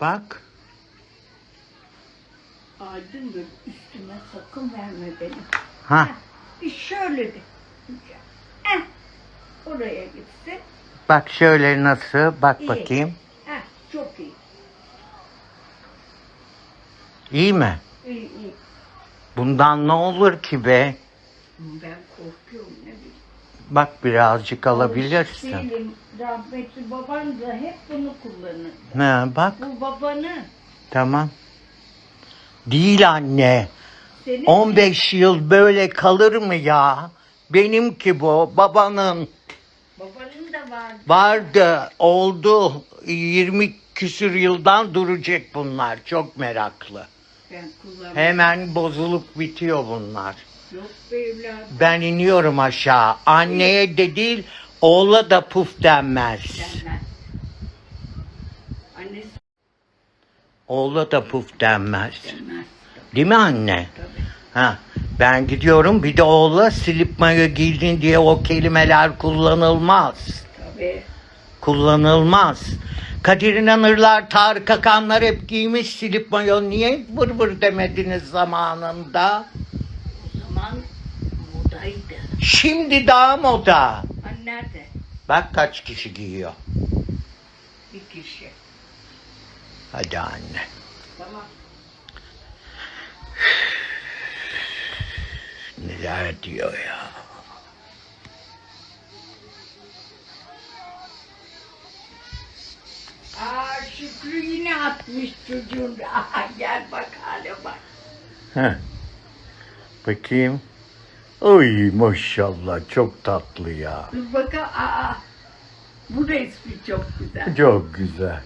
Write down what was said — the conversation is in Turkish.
Bak. Aydın üstüme sakın verme benim. Ha. Bir şöyle de. Eh, oraya gitsin. Bak şöyle nasıl? Bak İyi. bakayım. Heh, çok iyi. İyi mi? İyi iyi. Bundan ne olur ki be? Ben korkuyorum ne bileyim. Bak birazcık alabilirsin. Selim, rahmetli baban da hep bunu kullanır. Ha, bak Bu babanı. tamam. Değil anne. Senin 15 yıl böyle kalır mı ya? Benimki bu babanın. babanın da vardı. Vardı, oldu. 20 küsür yıldan duracak bunlar. Çok meraklı. Ben kullanmam. Hemen bozulup bitiyor bunlar. Ben iniyorum aşağı. Anneye de değil, oğla da puf denmez. Oğla da puf denmez. Değil mi anne? Ha, ben gidiyorum bir de oğla silip mayo giydin diye o kelimeler kullanılmaz. Tabii. Kullanılmaz. Kadir İnanırlar, Tarık Akanlar hep giymiş silip mayo. Niye vır vır demediniz zamanında? Şimdi daha moda. Hani nerede? Bak kaç kişi giyiyor. Bir kişi. Hadi anne. Tamam. Neler diyor ya. Aa Şükrü yine atmış çocuğun. Aa, gel bak hale bak. Heh. Bakayım. Oy maşallah çok tatlı ya. Dur bakalım. Aa, bu resmi çok güzel. Çok güzel.